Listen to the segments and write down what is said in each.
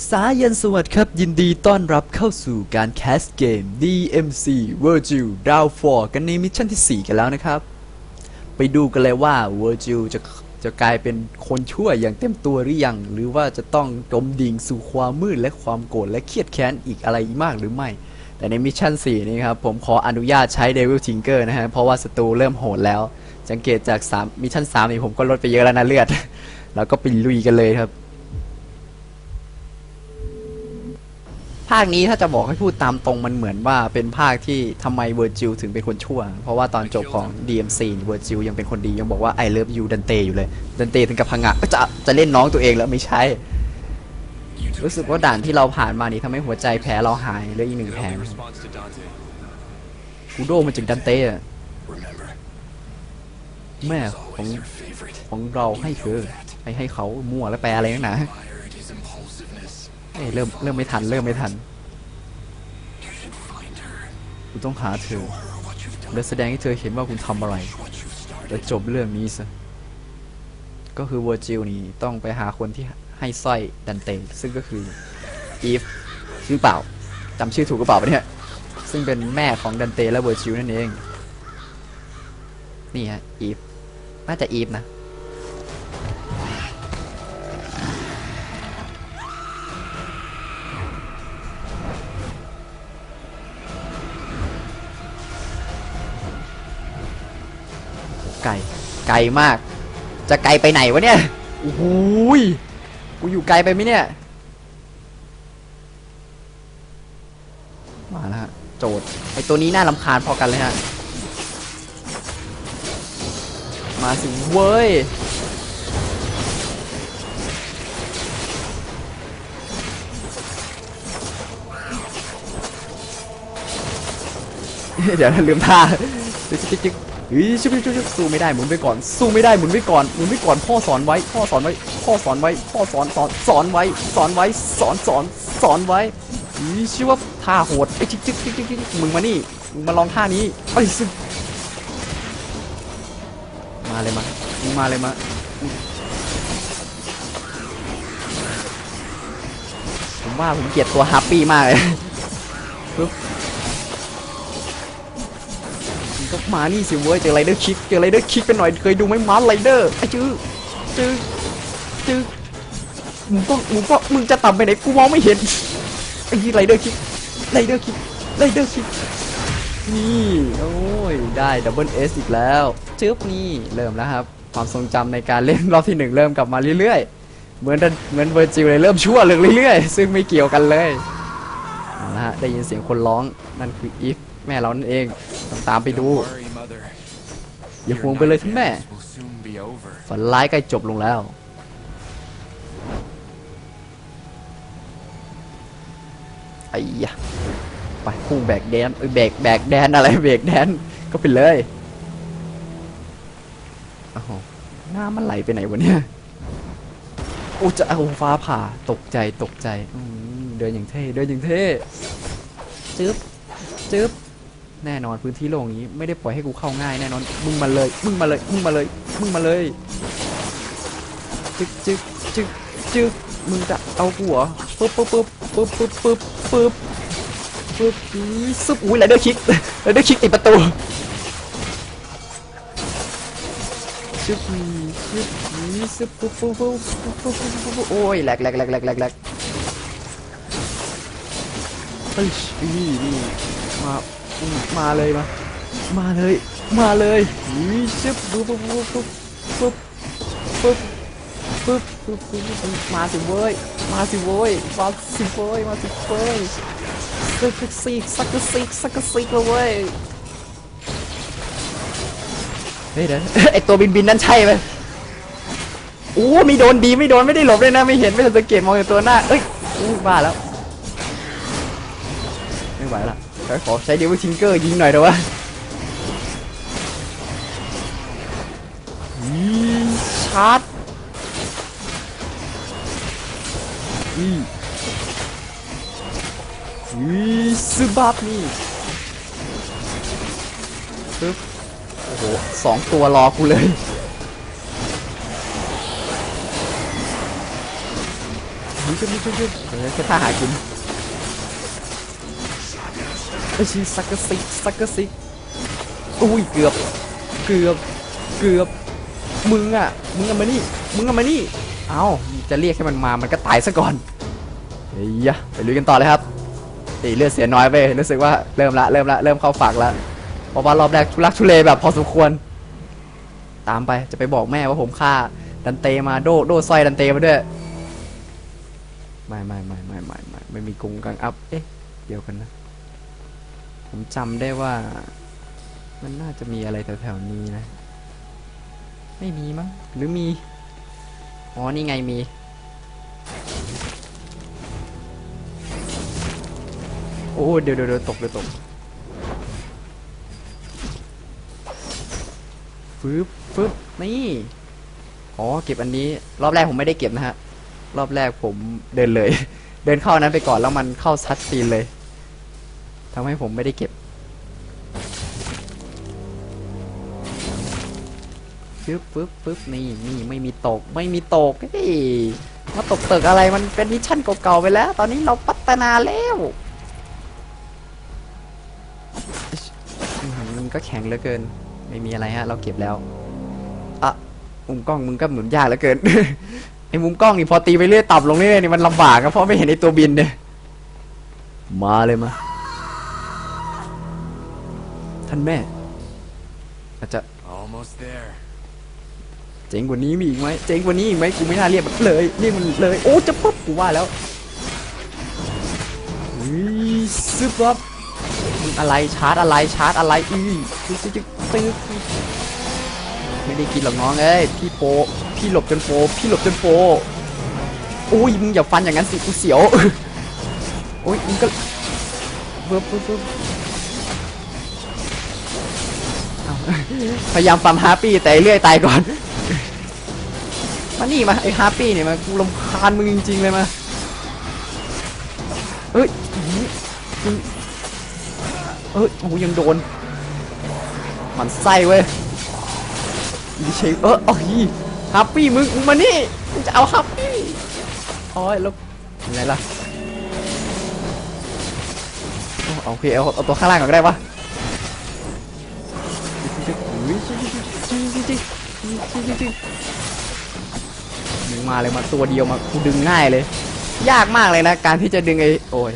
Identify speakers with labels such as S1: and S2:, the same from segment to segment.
S1: สายันสวัสดิ์ครับ ยินดีต้อนรับเข้าสู่การแคสเกม DMC Virgil Down 4กันในมิชชั่นที่ 4 กันแล้วนะครับ ไปดูกันเลยว่า Virgil จะจะกลายเป็นคนชั่วอย่างเต็มตัวหรือยัง หรือว่าจะต้องจมดิ่งสู่ความมืดและความโกรธและเครียดแค้นอีกอะไรมากหรือไม่ แต่ในมิชชั่น 4 นี้ครับ ผมขออนุญาตใช้ Devil Tinker นะฮะ เพราะว่าศัตรูเริ่มโหดแล้ว สังเกตจาก3มิชชั่น3นี่ผมก็ลดไปเยอะแล้วนะเลือด แล้วก็ไปลุยกันเลยครับ ภาคนี้ถ้าจะบอกให้พูดตามตรงมันเหมือนว่าเป็นภาคที่ทำไมเวอร์จิลถึงเป็นคนชั่ว เพราะว่าตอนจบของ DMC เวอร์จิลยังเป็นคนดียังบอกว่า I love you ดันเตอยู่เลย ดันเตถึงกับพังงะก็จะจะเล่นน้องตัวเองแล้วไม่ใช่ รู้สึกว่าด่านที่เราผ่านมานี่ทำให้หัวใจแผลเราหายเหลืออีกหนึ่งแผล
S2: responds to Dante.
S1: กูโดมาจากดันเตอะ
S2: Remember,
S1: แม่ของ
S2: always your favorite.
S1: ของเราให้เธอให้ให้เขามั่วแล้วแปลอะไรนักหนา เอ้ยเริ่มเริ่มไม่ทันเริ่มไม่ทัน
S2: You should find her.
S1: กูต้องหาเธอและแสดงให้เธอเห็นว่าคุณทำอะไรแล้วจบเรื่องนี้ซะก็คือเวอร์จิลนี่ต้องไปหาคนที่ให้สร้อยดันเตซึ่งก็คืออีฟชื่อเปล่าจำชื่อถูกกระเปล่าปะเนี่ยซึ่งเป็นแม่ของดันเตและเวอร์จิลนั่นเอง นี่ฮะอีฟน่าจะอีฟนะ กลมาก จะไกลไปไหนวะเนี่ยโอ้โหยกูอยู่ไกลไปไหมเนี่ย มาแล้วฮะโจทย์ไอตัวนี้น่าลำคาญพอกันเลยฮะ มาสิเว้ยเดี๋ยวนลืมท่าจิ๊กจิ๊กจิ๊ก เฮ้ยชุบชุบชุบสู้ไม่ได้หมุนไปก่อน สู้ไม่ได้หมุนไปก่อนหมุนไปก่อนพ่อสอนไว้ พ่อสอนไว้ พ่อสอนไว้ พ่อสอนสอนสอนไว้ สอนไว้สอนสอนสอนไว้เฮ้ยชื่อว่าท่าโหดไอ้จิ๊กจิ๊กจิ๊กจิ๊กมึงมานี่มึงมาลองท่านี้ไปสิมาเลยมามึงมาเลยมาผมว่าผมเกลียดตัวฮัปปี้มากเลยปึ๊บ ก็มานี่สิเว้ยเจอไรเดอร์คิกเจอไรเดอร์คิกกันหน่อยเคยดูไหมมาไรเดอร์ไอ้จื้อจื้อจื้อมึงก็มึงก็มึงจะต่ำไปไหนกูมองไม่เห็นไอ้ยี่ไรเดอร์คิกไรเดอร์คิกไรเดอร์คิกนี่โอ้ยได้ดับเบิลเอสอีกแล้วจึ๊บนี่เริ่มแล้วครับ ความทรงจำในการเล่นรอบที่หนึ่งเริ่มกลับมาเรื่อยๆ เหมือนเหมือนเวอร์จิลเลยเริ่มชั่วลงเรื่อยๆ ซึ่งไม่เกี่ยวกันเลยเอาละฮะได้ยินเสียงคนร้องนั่นคืออีฟแม่เรานั่นเอง ต้องตามไปดู
S2: Don't worry, mother.
S1: อย่า
S2: Your
S1: ห่วงไปเลยท่านแม่
S2: nightmares will soon be over.
S1: ฝันร้ายใกล้จบลงแล้ว ไอ้ยะไปพุ่งแบกแดนเอ้ยแบกแบกแดนอะไรแบกแดนก็ไปเลยโอ้โหน้ำมันไหลไปไหนวะเนี่ย โอ้จะเอาฟ้าผ่าตกใจตกใจอืมเดินอย่างเท่ เดินอย่างเท่ จึ๊บ จึ๊บ แน่นอนพื้นที่โล่งนี้ไม่ได้ปล่อยให้กูเข้าง่ายแน่นอนมึงมาเลยมึงมาเลยมึงมาเลยมึงมาเลยจึ๊กจึ๊กจึ๊กจึ๊กมึงจะเอากูเหรอปึ๊บปึ๊บปึ๊บปึ๊บปึ๊บปึ๊บปึ๊บปึ๊บอีซึบอุ้ยไรเดอร์คิกไรเดอร์คิกติดประตูชึบอีชึบซึบปึ๊บปึ๊บปึ๊บปึ๊บปึ๊บปึ๊บปึ๊บปึ๊บโอ้ยแหลกแหลกแหลกแหลกแหลกแหลกเฮ้ยนี่นี่มา มาเลยมามาเลย มาเลยนี่ชึบปุ๊บปุ๊บปุ๊บปุ๊บปุ๊บปุ๊บปุ๊บปุ๊บปุ๊บปุ๊บมาสิเว้ย มาสิเว้ย มาสิเว้ย มาสิเว้ยสักซิกสักซิกสักกะซิกเลยเว้ย เฮ้ยเดี๋ยวไอตัวบินบินนั่นใช่ไหมโอ้มีโดนดีไม่โดนไม่ได้หลบเลยนะไม่เห็นไม่ทันสังเกตมองจากตัวหน้า เอ้ยบ้าแล้ว ไม่ไหวละ ขอขอใช้เดวิลทิงเกอร์ยิงหน่อยเถอะวะอีชาร์จอีอีซึบับนี่ปึ๊บโอ้โหสองตัวรอกูเลยนี่ชุบนี่ชุบชุบเออแค่ท่าหากิน ไอ้ชีสักกะซิสักกะซิอุ้ยเกือบ เกือบ เกือบ มึงอะ มึงอามานี่ มึงอามานี่ เอ้า จะเรียกให้มันมา มันก็ตายซะก่อนเฮ้ยยะไปลุยกันต่อเลยครับตีเลือดเสียน้อยไป รู้สึกว่าเริ่มละ เริ่มละ เริ่มเข้าฝักละเพราะว่ารอบแรกทุลักทุเลแบบพอสมควร ตามไป จะไปบอกแม่ว่าผมฆ่า ดันเตมาโดโดสร้อยดันเตมาด้วย ไม่ไม่ไม่ไม่ไม่ไม่ไม่มีกรุงกังอัพ เอ๊ะ เดียวกันนะ ผมจำได้ว่า มันน่าจะมีอะไรแถวๆนี้นะ ไม่มีมั้งหรือมี อ๋อ นี่ไงมี โอ้เดี๋ยวเดี๋ยวตกเดี๋ยวตกฟึบฟึบนี่ อ๋อ เก็บอันนี้ รอบแรกผมไม่ได้เก็บนะฮะ รอบแรกผมเดินเลย เดินเข้านั้นไปก่อนแล้วมันเข้าซัดซีนเลย ทำให้ผมไม่ได้เก็บฟึ๊บฟึ๊บฟึ๊บนี่นี่ไม่มีตกไม่มีตกเฮ้ยมาตกตึกอะไรมันเป็นมิชชั่นเก่าๆไปแล้ว ตอนนี้เราพัฒนาแล้วมันก็แข็งเหลือเกิน ไม่มีอะไรฮะ เราเก็บแล้วอะมุมกล้องมึงก็หมุนยากเหลือเกินไอ้มุมกล้องนี่พอตีไปเรื่อยต่ำลงเรื่อยนี่มันลำบากนะเพราะไม่เห็นไอ้ตัวบินเนี่ยมาเลยมา ท่านแม่ อาจจะ
S2: Almost there.
S1: เจ๋งกว่านี้มีอีกไหมเจ๋งกว่านี้อีกไหมกูไม่น่าเรียกมันเลยเรียกมันเลย โอ้จะปุ๊บกูว่าแล้วอุ้ยซึบปั๊บมึงอะไรชาร์จอะไรชาร์จอะไรอือตึ๊กตึ๊กตึ๊กตึ๊กไม่ได้กินหรอกน้องเอ้ยพี่โปพี่หลบจนโปพี่หลบจนโปโอ้ยมึงอย่าฟันอย่างนั้นสิกูเสียวโอ้ยมึงก็เวิร์บเวิร์บ พยายามฟันฮาร์ปี้แต่เลื่อยตายก่อน มานี่มาไอฮาร์ปี้เนี่ยมากูรำคาญมึงจริงๆเลยมาเอ้ยเอ้ยโอ้ยังโดน มันไส้เว้ยดิเชเออโอ้ยฮาร์ปี้มึงมานี่มึงจะเอาฮาร์ปี้โอ้ยแล้วอะไรล่ะโอ้โอเคเอาเอาตัวข้างล่างก่อนก็ได้ปะ จิ๊กจิ๊กจิ๊กจิ๊กจิ๊กมึงมาเลยมาตัวเดียวมากูดึงง่ายเลย ยากมากเลยนะ การที่จะดึงไอ้โอ้ย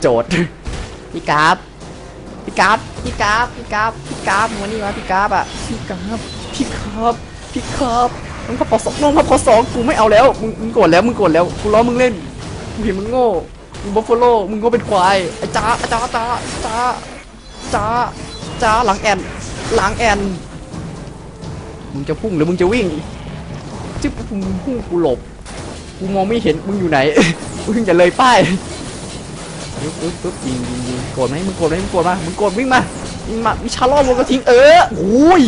S1: โจทย์พี่กราฟพี่กราฟพี่กราฟพี่กราฟพี่กราฟมานี่มาพี่กราฟอะพี่กราฟพี่กราฟพี่กราฟมึงพับพอสองน้องพับพอสองกูไม่เอาแล้วมึงมึงกดแล้วมึงกดแล้วกูล้อมึงเล่นกูเห็นมึงโง่มึงบัฟฟาโลมึงก็เป็นควายไอ้จ้าไอ้จ้าจ้าจ้าจ้าจ้าหลังแอนหลังแอน มึงจะพุ่งหรือมึงจะวิ่งจิ๊บมึงพุ่งกูหลบกูมองไม่เห็นมึงอยู่ไหนมึงอย่าเลยป้ายปึ๊บปึ๊บปึ๊บยิงยิงยิงโกรธไหมมึงโกรธไหมมึงโกรธมามึงโกรธวิ่งมาวิ่งมาวิชาล่อลวงกระทิงเอออุ้ย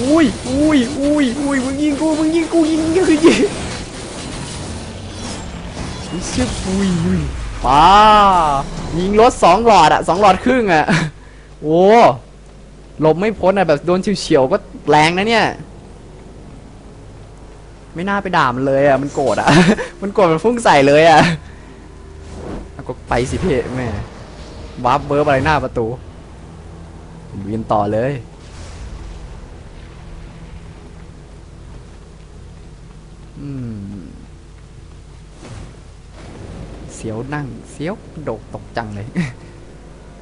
S1: อุ้ยอุ้ยอุ้ยอุ้ยมึงยิงกูมึงยิงกูยิงยิงคือยิงวิชิบอุ้ยอุ้ยป้ายิงรถสองหลอดอะสองหลอดครึ่งอะโอ้หลบไม่พ้นอะแบบโดนเฉียวๆก็แรงนะเนี่ย ไม่น่าไปด่ามันเลยอะมันโกรธอะ มันโกรธมันฟุ้งใส่เลยอะก็ไปสิเพี่แม่วาร์ปเบิร์บอะไรหน้าประตูวียนต่อเลยเสียวนั่งเสียวโดดตกจังเลย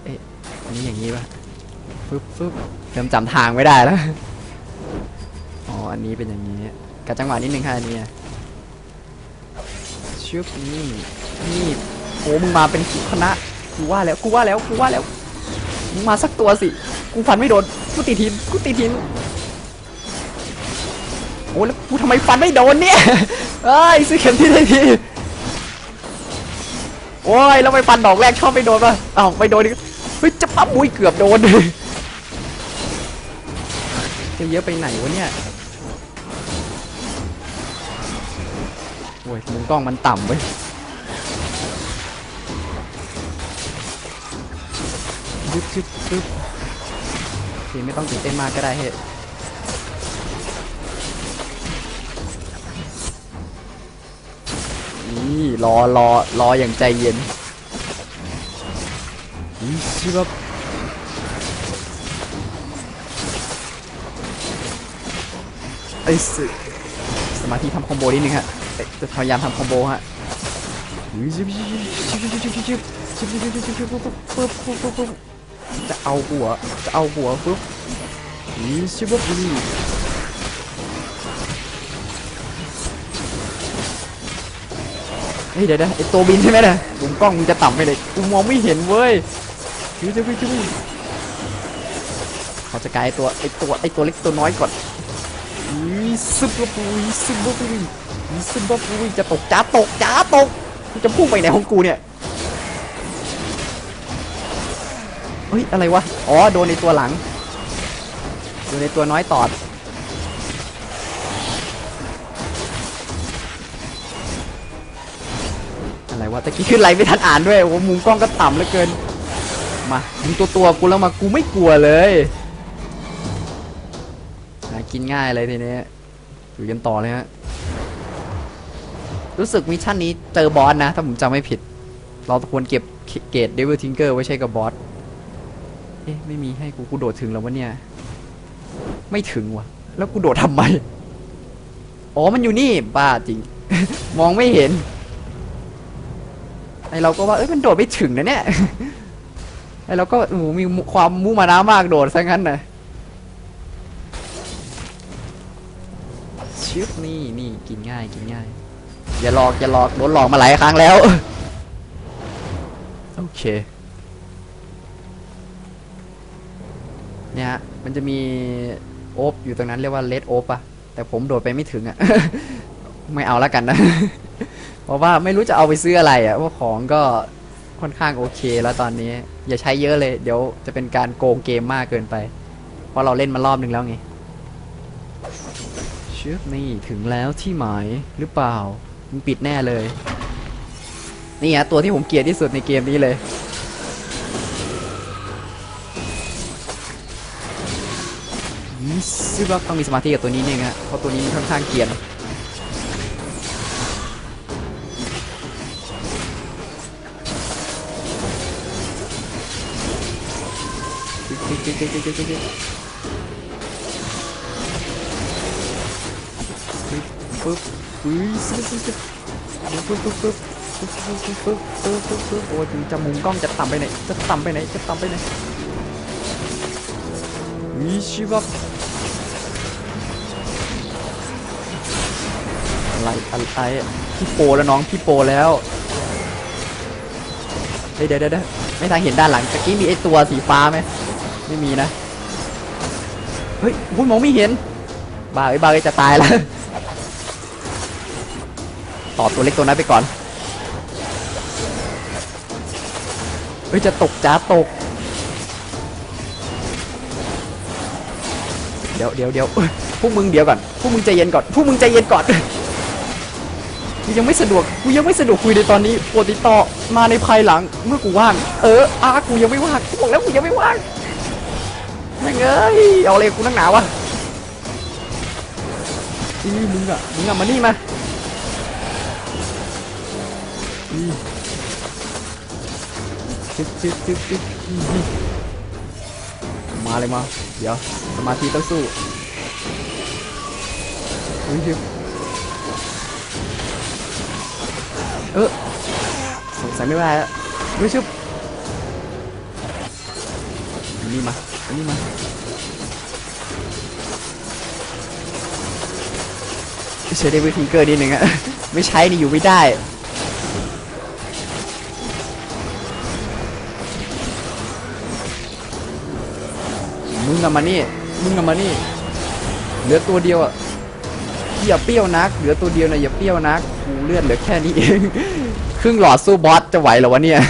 S1: เอ๊ะอันนี้อย่างนี้ป่ะฟึบฟึบเริ่มจำทางไม่ได้แล้ว อ๋อ อันนี้เป็นอย่างนี้ กระจังหวะนิดนึงค่ะอันนี้ชุบนี่นี่โอ้มึงมาเป็นคณะกูว่าแล้วกูว่าแล้วกูว่าแล้วมึงมาสักตัวสิกูฟันไม่โดนกูตีทินกูตีทินโอ้แล้วกูทำไมฟันไม่โดนเนี่ยเอ้ยซื้อเข็มที่ได้ทีโอ้ยแล้วไปฟันดอกแรกชอบไม่โดนป่ะอ้าวไม่โดนดิเฮ้ยจะปั๊บมุ้ยเกือบโดนจะเยอะไปไหนวะเนี่ย โอ้ยมุมกล้องมันต่ำเว้ยยึบยึบยึบโอเคไม่ต้องตื่นเต้นมากก็ได้เฮ้ยนี่รอรอรออย่างใจเย็นนี่ชิบะไอ้สึสมาธิทำคอมโบนิดนึงฮะ จะพยายามทำคอมโบฮะจะเอาหัวจะเอาหัวปุ๊บชิบปุ๊บเฮ้ยเดี๋ยวนะไอตัวบินใช่ไหมเนะมุมกล้องมึงจะต่ำไปเลยกูมองไม่เห็นเว้ยชิวชิวชิวเขาจะกลายตัวไอตัวไอตัวเล็กตัวน้อยก่อนซึบปุ๊บซึบปุ๊บ ซึบลบปุยจะตกจ้าตกจ้าตกจะพุ่งไปไหนของกูเนี่ยเฮ้ยอะไรวะอ๋อโดนในตัวหลังโดนในตัวน้อยตอดอะไรวะตะกี้ขึ้นไลไม่ทันอ่านด้วยโอ้โหมุมกล้องก็ต่ำเหลือเกินมามึงตัวตัวกูแล้วมากูไม่กลัวเลยหากินง่ายเลยทีนี้อยู่กันต่อเลยฮะ รู้สึกมิชชั่นนี้เจอบอสนะ ถ้าผมจำไม่ผิด เราควรเก็บเกรดเดวิลทิงเกอร์ไว้ใช้กับบอส เอ๊ะ ไม่มีให้กูกูโดดถึงแล้ววะเนี่ย ไม่ถึงวะแล้วกูโดดทำไม อ๋อ มันอยู่นี่บ้าจริง มองไม่เห็น ไอเราก็ว่า เอ้ย มันโดดไม่ถึงนะเนี่ย ไอเราก็โอ้มีความมุมานะมากโดดซะงั้นนะชิบนี่นี่กินง่ายกินง่าย อย่าหลอกอย่าหลอกโดนหลอกมาหลายครั้งแล้ว โอเค เนี่ยฮะมันจะมีโอบอยู่ตรงนั้นเรียกว่าเลดโอบอะแต่ผมโดดไปไม่ถึงอะไม่เอาแล้วกันนะ เพราะว่าไม่รู้จะเอาไปซื้ออะไรอะเพราะของก็ค่อนข้างโอเคแล้วตอนนี้ อย่าใช้เยอะเลย เดี๋ยวจะเป็นการโกงเกมมากเกินไป เพราะเราเล่นมารอบหนึ่งแล้วไงเชือกนี่ถึงแล้วที่หมายหรือเปล่า มันปิดแน่เลย นี่ฮะตัวที่ผมเกลียดที่สุดในเกมนี้เลย ซึ่งว่าต้องมีสมาธิกับตัวนี้เนี่ยฮะเพราะตัวนี้ค่อนข้างเกรียนปึ๊บ ปึ๊บซึบซึบซึบปึ๊บปึ๊บปึ๊บปึ๊บปึ๊บปึ๊บปึ๊บปึ๊บปึ๊บปึ๊บโอ้ยจะมุมกล้องจะต่ำไปไหนจะต่ำไปไหนจะต่ำไปไหนวิชิวับอะไรอะไรพี่โปแล้วน้องพี่โปแล้วเดี๋ยวเดี๋ยวเดี๋ยวไม่ทางเห็นด้านหลังตะกี้มีไอตัวสีฟ้าไหมไม่มีนะเฮ้ยคุณมองไม่เห็นบ้าวไอ้บ้าไอ้จะตายแล้ว ต่อตัวเล็กตัวนั้นไปก่อน เฮ้ย จะตกจ้าตก เดี๋ยวเดี๋ยวเดี๋ยวเอ้ยพวกมึงเดี๋ยวก่อน พวกมึงใจเย็นก่อน พวกมึงใจเย็นก่อนกูยังไม่สะดวก กูยังไม่สะดวกคุยในตอนนี้โปรดติดต่อมาในภายหลัง เมื่อกูว่าง เอออากูยังไม่ว่าง กูบอกแล้วกูยังไม่ว่างแม่งเอ้ย เอาอะไรกูนักหนาวะอีมึงอะมึงอะมานี่มา จึ๊บจึ๊บจึ๊บจึ๊บมาเลยมา เดี๋ยว สมาธิต้องสู้เฮ้ยเดี๋ยวเออสงสัยไม่ได้แล้วเฮ้ยชึบนี่มาอันนี้มาใช้ได้วิธีเกอร์นิดนึงอะไม่ใช้นี่อยู่ไม่ได้ มึงอะมานี่ มึงอะมานี่ เหลือตัวเดียวอะอย่าเปรี้ยวนัก เหลือตัวเดียวนะอย่าเปรี้ยวนักกูเลือดเหลือแค่นี้เอง ครึ่งหลอดสู้บอสจะไหวเหรอวะเนี่ย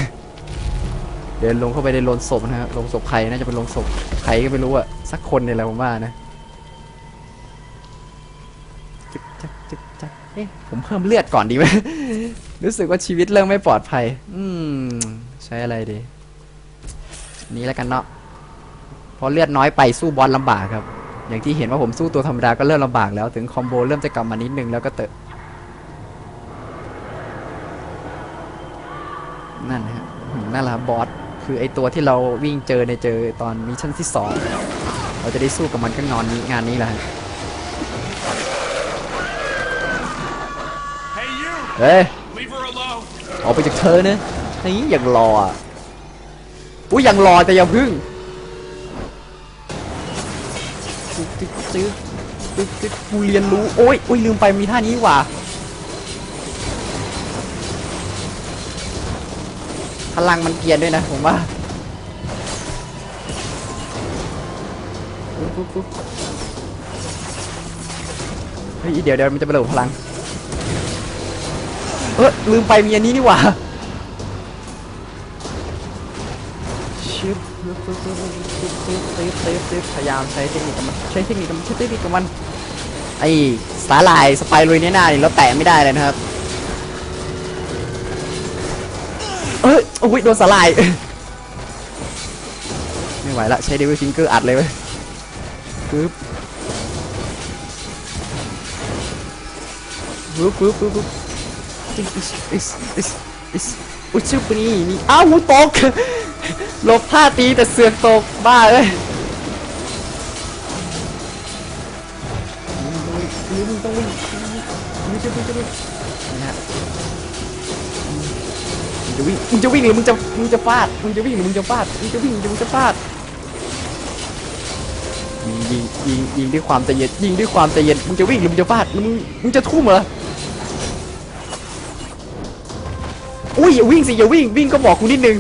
S1: เดินลงเข้าไปในโลงศพนะฮะโลงศพใครน่าจะเป็นโลงศพใครก็ไม่รู้อะสักคนเนี่ยแหละผมว่านะจึ๊กจักจึ๊กจักเอ๊ะผมเพิ่มเลือดก่อนดีไหมรู้สึกว่าชีวิตเริ่มไม่ปลอดภัย อืม ใช้อะไรดี นี้แล้วกันเนาะ พราะเลือดน้อยไปสู้บอสลำบากครับ อย่างที่เห็นว่าผมสู้ตัวธรรมดาก็เริ่มลำบากแล้วถึงคอมโบเริ่มจะกลับมานิดนึงแล้วก็เตะนั่นฮะนั่นแหละครับบอสคือไอตัวที่เราวิ่งเจอในเจอตอนมิชชั่นที่สองเราจะได้สู้กับมันก็งอนนี้งานนี้แหละเฮ้ยออกไปจากเธอเนะนี่อย่างรออะอุ้ยย่างรอแต่อย่าพึ่ง จึ๊กจึ๊กจึ๊กจึ๊กจึ๊กกูเรียนรู้โอ้ยโอ้ยลืมไปมีท่านี้ว่ะพลังมันเกียนด้วยนะผมว่าเฮ้ยเดี๋ยวเดี๋ยวมันจะไประเบิดพลังเออลืมไปมีอันนี้นี่หว่า บปึ๊บปึ๊บปึ๊บปึ๊บปึ๊บปึ๊บปึ๊บปึ๊บพยายามใช้เทคนิคกับมันใช้เทคนิคกับมันใช้เทคนิคกับมันไอ้สาลายสไปรุยเนี่ยหน้านี่เราแตะไม่ได้เลยนะครับเอ้ยโอ้ยโดนสาลายไม่ไหวละใช้เดวิลฟิงเกอร์อัดเลยเว้ยปึ๊บปึ๊บปึ๊บปึ๊บปึ๊บอิสอิสอิสอิสอุ้ยชื่อปนี่นี่อ้าวตก หลบท่าตีแต่เสือกตกบ้าเอ้ยมึงต้องวิ่งมึงจะวิ่งจะวิ่งนะฮะมึงจะวิ่งมึงจะวิ่งหรือมึงจะมึงจะฟาดมึงจะวิ่งหรือมึงจะฟาดมึงจะวิ่งหรือมึงจะฟาดยิงยิงยิงยิงด้วยความใจเย็นยิงด้วยความใจเย็นมึงจะวิ่งหรือมึงจะฟาดมึงมึงจะทุ่มเหรออุ้ยอย่าวิ่งสิอย่าวิ่งวิ่งก็บอกกูนิดนึง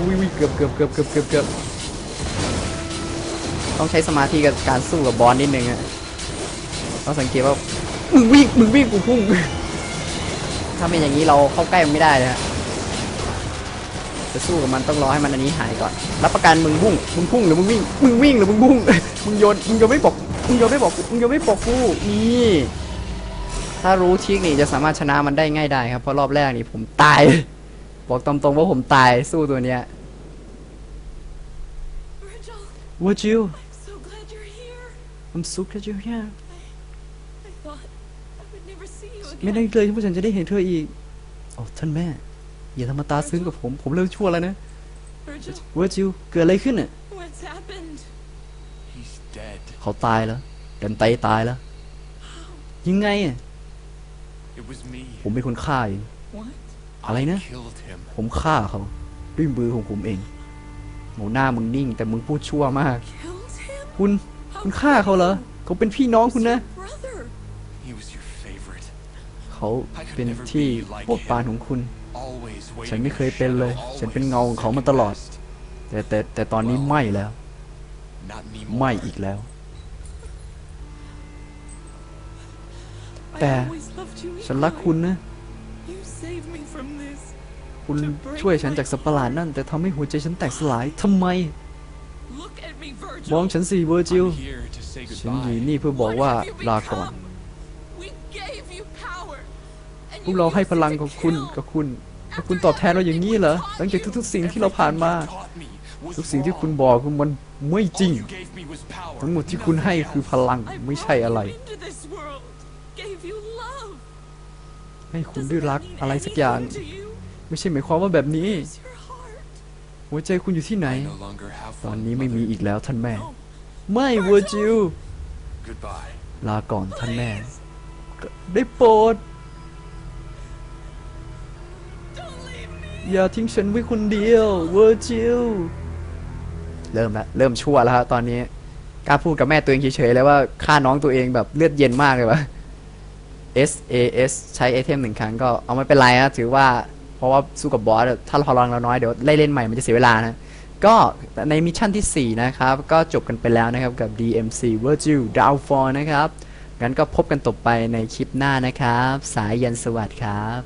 S1: อุ้ยเกือบเกือบเกือบเกือบเกือบเกือบต้องใช้สมาธิกับการสู้กับบอสนิดนึงอะต้องสังเกตว่ามึงวิ่งมึงวิ่งกูพุ่งถ้าเป็นอย่างนี้เราเข้าใกล้มันไม่ได้นะฮะจะสู้กับมันต้องรอให้มันอันนี้หายก่อน รับประกันมึงพุ่ง มึงพุ่งหรือมึงวิ่ง มึงวิ่งหรือมึงพุ่ง มึงโยน มึงโยนไม่บอก มึงโยนไม่บอก มึงโยนไม่บอกกูนี่ ถ้ารู้ทริกนี่จะสามารถชนะมันได้ง่ายได้ครับ เพราะรอบแรกนี่ผมตาย บอกตรงๆว่าผมตายสู้ตัวเนี้ย
S3: Virgil,
S1: Would you
S3: I'm so glad you're here.
S1: I'm so glad you're here
S3: I thought I would never see you
S1: ไม่
S3: again.
S1: ได้เลยที่ว่าฉันจะได้เห็นเธออีกโอ้ท่านแม่ อย่าทำมาตาซึ้งกับผม ผมเริ่มชั่วแล้วนะ
S3: Virgil,
S1: Would you เกิดอะไรขึ้นอะ
S3: what's happened?
S2: He's dead.
S1: เขาตายแล้วเดินไตตายแล้ว ยังไงอะ
S2: It was me.
S1: ผมเป็นคนฆ่าเอง
S3: What?
S1: อะไรนะ ผมฆ่าเขาด้วยมือของผมเองโหหน้ามึงนิ่ง แต่มึงพูดชั่วมาก คุณคุณฆ่าเขาเหรอเขาเป็นพี่น้องคุณนะ เขาเป็นที่โปรดปรานของคุณ ฉันไม่เคยเป็นเลย ฉันเป็นเงาของเขามาตลอด แต่แต่แต่ตอนนี้ไม่แล้ว ไม่อีกแล้ว แต่ฉันรักคุณนะ คุณช่วยฉันจากสัตว์ประหลาดนั่น แต่ทำให้หัวใจฉันแตกสลายทำไม
S3: Look at me,
S1: มอง
S3: Virgil.
S1: ฉันสิเวอร์จิล
S2: I'm here to say
S1: ฉันอยู่
S2: goodbye.
S1: นี่เพื่อบอก
S3: What
S1: ว่า
S3: have you
S1: ลาก่อน
S3: become? We gave you power. and
S1: พวก
S3: you
S1: เราให้
S3: used
S1: พ
S3: it
S1: ลัง
S3: to
S1: กับคุณ
S3: kill.
S1: กับคุณแล้วคุณตอบแทนเราอย่างนี้เหรอ หลังจากทุกๆสิ่งที่เราผ่านมา
S2: Everything you taught me was
S1: ทุกสิ่งที่คุณ
S2: wrong.
S1: บอกคือมันไม่จริง
S2: All you gave me was power,
S1: ทั้งหมดที่คุณให้
S2: nothing
S1: คือพ
S2: else.
S1: ลัง
S3: I
S1: ไม่ใช่
S3: brought
S1: อะไร
S3: you into this world. Gave you love.
S1: ให้คุณ
S3: Doesn't
S1: ได้
S3: that
S1: รักอะไรสักอย่าง ไม่ใช่หมายความว่าแบบนี้ หัวใจคุณอยู่ที่ไหน ตอนนี้ไม่มีอีกแล้วท่านแม่ ไม่วอร์จิล
S2: Goodbye.
S1: ลาก่อนท่านแม่ ได้โปรด อย่าทิ้งฉันไว้คนเดียวเวอร์จิลเริ่มละเริ่มชั่วแล้วครับตอนนี้กล้าพูดกับแม่ตัวเองเฉยๆแล้วว่าฆ่าน้องตัวเองแบบเลือดเย็นมากเลยวะ S A S ใช้ไอเทมหนึ่งครั้งก็เอาไม่เป็นไรนะถือว่าเพราะว่าสู้กับบอสถ้าพลังเราน้อยเดี๋ยวไล่เล่นใหม่มันจะเสียเวลานะ ก็ในมิชชั่นทีสี่4 นะครับ ก็จบกันไปแล้วนะครับกับ DMC Virgil Downfall นะครับ งั้นก็พบกันต่อไปในคลิปหน้านะครับ สายยันสวัสดิ์ครับ